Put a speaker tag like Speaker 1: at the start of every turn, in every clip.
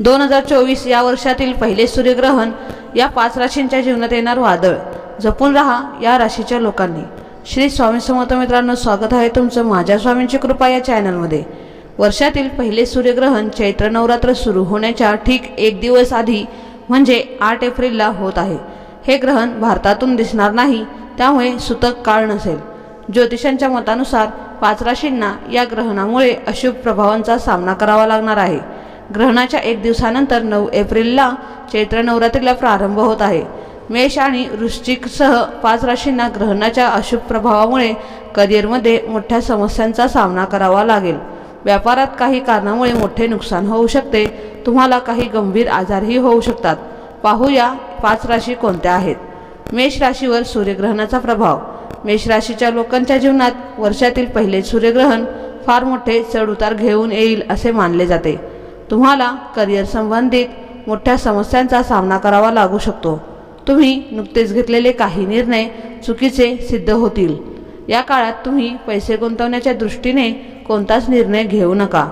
Speaker 1: दोन हजार चोवीस या वर्षातील पहिले सूर्यग्रहण या पाच राशींच्या जीवनात येणार वादळ. जपून राहा या राशीच्या लोकांनी. श्री स्वामी समर्थ मित्रांनो स्वागत आहे तुमचं माझ्या स्वामींची कृपा या चॅनलमध्ये. वर्षातील पहिले सूर्यग्रहण चैत्र नवरात्र सुरू होण्याच्या ठीक एक दिवस आधी म्हणजे आठ एप्रिलला होत आहे. हे ग्रहण भारतातून दिसणार नाही त्यामुळे सुतक काळ नसेल. ज्योतिषांच्या मतानुसार पाच राशींना या ग्रहणामुळे अशुभ प्रभावांचा सामना करावा लागणार आहे. ग्रहणाच्या एक दिवसानंतर नऊ एप्रिलला चैत्र नवरात्रीला प्रारंभ होत आहे. मेष आणि वृश्चिकसह पाच राशींना ग्रहणाच्या अशुभ प्रभावामुळे करिअरमध्ये मोठ्या समस्यांचा सामना करावा लागेल. व्यापारात काही कारणामुळे मोठे नुकसान होऊ शकते. तुम्हाला काही गंभीर आजारही होऊ शकतात. पाहूया पाच राशी कोणत्या आहेत. मेष राशीवर सूर्यग्रहणाचा प्रभाव. मेष राशीच्या लोकांच्या जीवनात वर्षातील पहिले सूर्यग्रहण फार मोठे चढउतार घेऊन येईल असे मानले जाते. तुम्हाला करिअर संबंधित मोठ्या समस्यांचा सामना करावा लागू शकतो. तुम्ही नुकतेच घेतलेले काही निर्णय चुकीचे सिद्ध होतील. या काळात तुम्ही पैसे गुंतवण्याच्या दृष्टीने कोणताच निर्णय घेऊ नका.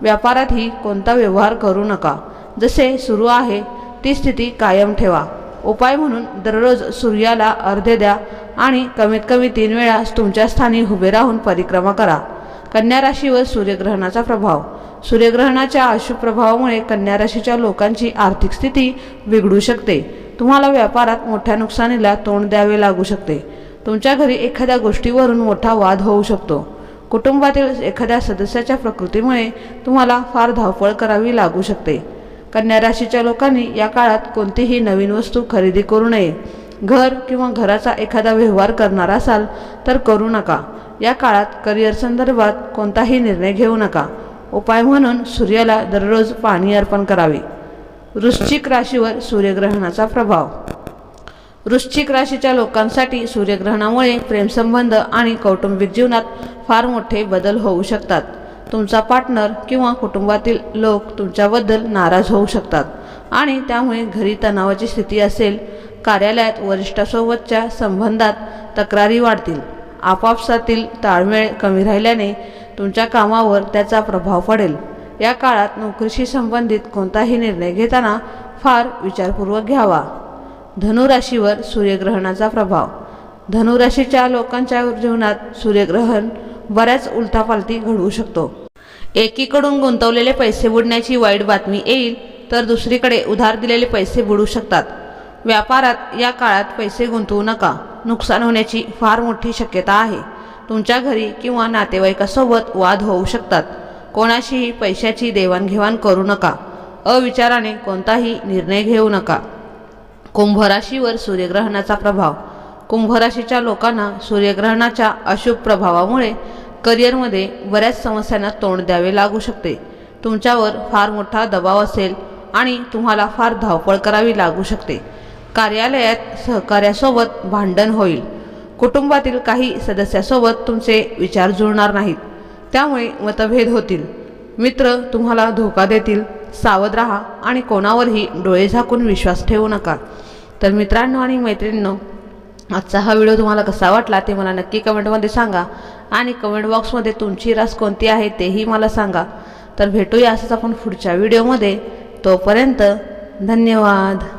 Speaker 1: व्यापारातही कोणता व्यवहार करू नका. जसे सुरू आहे ती स्थिती कायम ठेवा. उपाय म्हणून दररोज सूर्याला अर्धे द्या आणि कमीत कमी तीन वेळा तुमच्या स्थानी उभे राहून परिक्रमा करा. कन्या राशीवर सूर्यग्रहणाचा प्रभाव. सूर्यग्रहणाच्या अशुभ प्रभावामुळे कन्या राशीच्या लोकांची आर्थिक स्थिती बिघडू शकते. तुम्हाला व्यापारात मोठ्या नुकसानीला तोंड द्यावे लागू शकते. तुमच्या घरी एखाद्या गोष्टीवरून मोठा वाद होऊ शकतो. कुटुंबातील एखाद्या सदस्याच्या प्रकृतीमुळे तुम्हाला फार धावपळ करावी लागू शकते. कन्या राशीच्या लोकांनी या काळात कोणतीही नवीन वस्तू खरेदी करू नये. घर किंवा घराचा एखादा व्यवहार करणार असाल तर करू नका. या काळात करिअर संदर्भात कोणताही निर्णय घेऊ नका. उपाय म्हणून सूर्याला दररोज पाणी अर्पण करावे. वृश्चिक राशीवर सूर्यग्रहणाचा प्रभाव. वृश्चिक राशीच्या लोकांसाठी सूर्यग्रहणामुळे प्रेमसंबंध आणि कौटुंबिक जीवनात फार मोठे बदल होऊ शकतात. तुमचा पार्टनर किंवा कुटुंबातील लोक तुमच्याबद्दल नाराज होऊ शकतात आणि त्यामुळे घरी तणावाची स्थिती असेल कार्यालयात वरिष्ठासोबतच्या संबंधात तक्रारी वाढतील आपापसातील ताळमेळ कमी राहिल्याने तुमच्या कामावर त्याचा प्रभाव पडेल. या काळात नोकरीशी संबंधित कोणताही निर्णय घेताना फार विचारपूर्वक घ्यावा. धनुराशीवर सूर्यग्रहणाचा प्रभाव. धनुराशीच्या लोकांच्या जीवनात सूर्यग्रहण बऱ्याच उलथापालथी घडवू शकतो. एकीकडून गुंतवलेले पैसे बुडण्याची वाईट बातमी येईल तर दुसरीकडे उधार दिलेले पैसे बुडू शकतात. व्यापारात या काळात पैसे गुंतवू नका. नुकसान होण्याची फार मोठी शक्यता आहे. तुमच्या घरी किंवा नातेवाईकासोबत वाद होऊ शकतात. कोणाशीही पैशाची देवाणघेवाण करू नका. अविचाराने कोणताही निर्णय घेऊ नका. कुंभराशीवर सूर्यग्रहणाचा प्रभाव. कुंभराशीच्या लोकांना सूर्यग्रहणाच्या अशुभ प्रभावामुळे करिअरमध्ये बऱ्याच समस्यांना तोंड द्यावे लागू शकते. तुमच्यावर फार मोठा दबाव असेल आणि तुम्हाला फार धावपळ करावी लागू शकते. कार्यालयात सहकार्यासोबत भांडण होईल. कुटुंबातील काही सदस्यासोबत तुमचे विचार जुळणार नाहीत. त्यामुळे मतभेद होतील. मित्र तुम्हाला धोका देतील. सावध राहा आणि कोणावरही डोळे झाकून विश्वास ठेवू नका. तर मित्रांनो आणि मैत्रिणींनो आजचा हा व्हिडिओ तुम्हाला कसा वाटला ते मला नक्की कमेंटमध्ये सांगा आणि कमेंट बॉक्समध्ये तुमची रास कोणती आहे तेही मला सांगा. तर भेटूया असंच आपण पुढच्या व्हिडिओमध्ये. तोपर्यंत धन्यवाद.